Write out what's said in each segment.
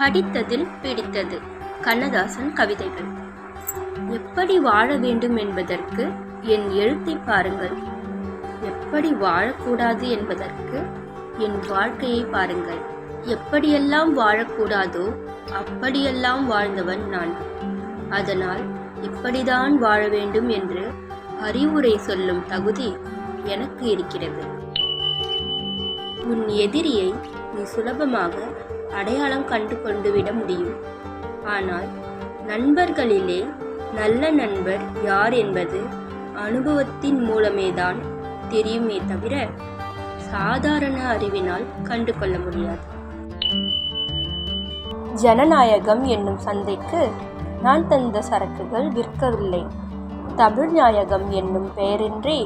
படித்ததில் பிடித்தது. கண்ணதாசன் கவிதைகள். எப்படி வாழ வேண்டும் என்பதற்கு என் எழுத்தை பாருங்கள். எப்படி வாழக்கூடாது என்பதற்கு என் வாழ்க்கையை பாருங்கள். எப்படியெல்லாம் வாழக்கூடாதோ அப்படியெல்லாம் வாழ்ந்தவன் நான். அதனால் இப்படிதான் வாழ வேண்டும் என்று அறிவுரை சொல்லும் தகுதி எனக்கு இருக்கிறது. உன் எதிரியை நீ சுலபமாக அடையாளம் கண்டு கொண்டு விட முடியும். ஆனால் நண்பர்களிலே நல்ல நண்பர் யார் என்பது அனுபவத்தின் மூலமேதான் தெரியுமே தவிர சாதாரண அறிவினால் கண்டு கொள்ள முடியாது. ஜனநாயகம் என்னும் சந்தைக்கு நான் தந்த சரக்குகள் விற்கவில்லை. தமிழ் நாயகம் என்னும் பெயரின்றி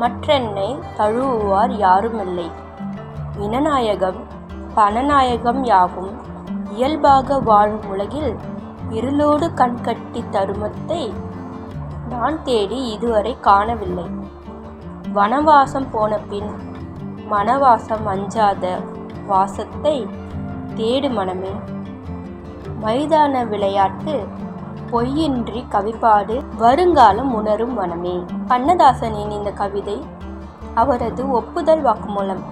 மற்றென்னை தழுவுவார் யாருமில்லை. இனநாயகம் பணநாயகம் யாகும் இயல்பாக வாழும் உலகில் இருளோடு கண்கட்டி தருமத்தை நான் தேடி இதுவரை காணவில்லை. வனவாசம் போன பின் மனவாசம் அஞ்சாத வாசத்தை தேடு மனமே. மைதான விளையாட்டு பொய்யின்றி கவிப்பாடு வருங்காலம் உணரும் மனமே. கண்ணதாசனின் இந்த கவிதை அவரது ஒப்புதல் வாக்குமூலம்.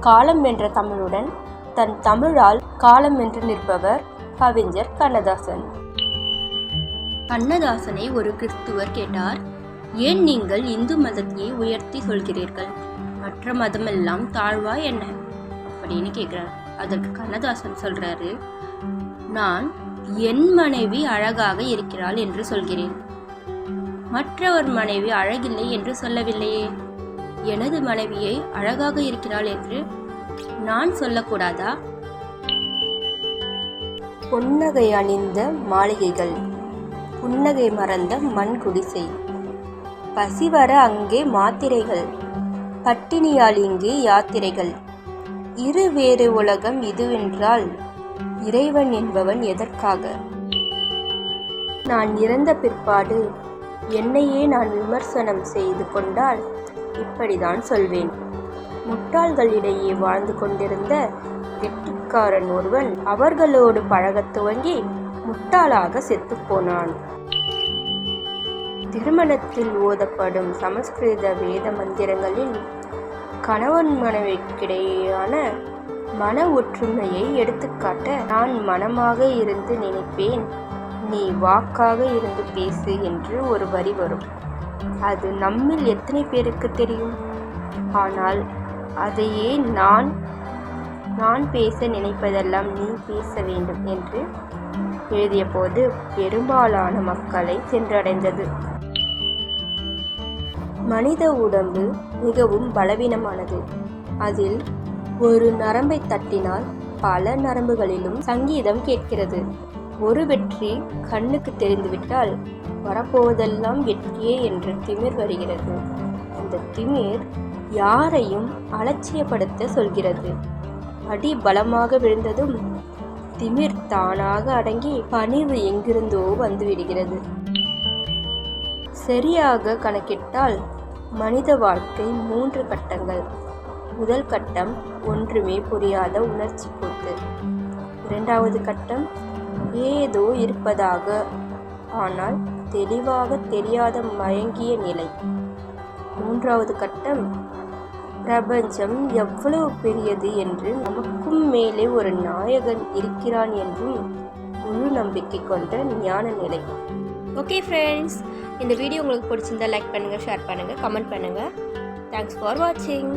காலம் வென்ற தமிழுடன் தன் தமிழால் காலமென்று நிற்பவர் கவிஞர் கண்ணதாசன். கண்ணதாசனை ஒரு கிறிஸ்துவர் கேட்டார் ஏன் நீங்கள் இந்து மதத்தையே உயர்த்தி சொல்கிறீர்கள்? மற்ற மதமெல்லாம் தாழ்வா என்ன? அப்படின்னு கேட்குறாரு அதற்கு கண்ணதாசன் சொல்றாரு நான் என் மனைவி அழகாக இருக்கிறாள் என்று சொல்கிறேன். மற்றவர் மனைவி அழகில்லை என்று சொல்லவில்லையே. எனது மனைவியை அழகாக இருக்கிறாள் என்று நான் சொல்லக்கூடாதா? பொன்னகை அணிந்த மாளிகைகள். புன்னகை மறந்த மண் குடிசை. பசிவர அங்கே மாத்திரைகள். பட்டினியால் இங்கே யாத்திரைகள். இரு வேறு உலகம் இதுவென்றால் இறைவன் என்பவன் எதற்காக? நான் இறந்த பிற்பாடு என்னையே நான் விமர்சனம் செய்து கொண்டால் இப்படிதான் சொல்வேன். முட்டாள்களிடையே வாழ்ந்து கொண்டிருந்த வெட்டிக்காரன் ஒருவன் அவர்களோடு பழகத் துவங்கி முட்டாளாக செத்துப்போனான் திருமணத்தில் ஓதப்படும் சமஸ்கிருத வேத மந்திரங்களில் கணவன் மனைவிக்கிடையேயான மன ஒற்றுமையை எடுத்துக்காட்ட நான் மனமாக இருந்து நினைப்பேன். நீ வாக்காக இருந்து பேசு என்று ஒரு வரி வரும். அது நம்மில் எத்தனை பேருக்கு தெரியும்? ஆனால் அதையே நான் நான் பேச நினைப்பதெல்லாம் நீ பேச வேண்டும் என்று எழுதியபோது பெரும்பாலான மக்களை சென்றடைந்தது. மனித உடம்பு மிகவும் பலவீனமானது. அதில் ஒரு நரம்பை தட்டினால் பல நரம்புகளிலும் சங்கீதம் கேட்கிறது. ஒரு வெற்றி கண்ணுக்கு தெரிந்துவிட்டால் வரப்போவதெல்லாம் வெற்றியே என்று திமிர் வருகிறது. அந்த திமிர் யாரையும் அலட்சியப்படுத்த சொல்கிறது. அடி பலமாக விழுந்ததும் திமிர் தானாக அடங்கி பணிவு எங்கிருந்தோ வந்துவிடுகிறது. சரியாக கணக்கிட்டால் மனித வாழ்க்கை மூன்று கட்டங்கள். முதல் கட்டம் ஒன்றுமே புரியாத உணர்ச்சி கூத்து இரண்டாவது கட்டம் ஏதோ இருப்பதாக ஆனால் தெளிவாக தெரியாத மயங்கிய நிலை. மூன்றாவது கட்டம் பிரபஞ்சம் எவ்வளவு பெரியது என்று நமக்கும் மேலே ஒரு நாயகன் இருக்கிறான் என்றும் முழு நம்பிக்கை கொண்ட ஞான நிலை. ஓகே ஃப்ரெண்ட்ஸ் இந்த வீடியோ உங்களுக்கு பிடிச்சிருந்தா லைக் பண்ணுங்கள் ஷேர் பண்ணுங்கள் கமெண்ட் பண்ணுங்கள் தேங்க்ஸ் ஃபார் வாட்சிங்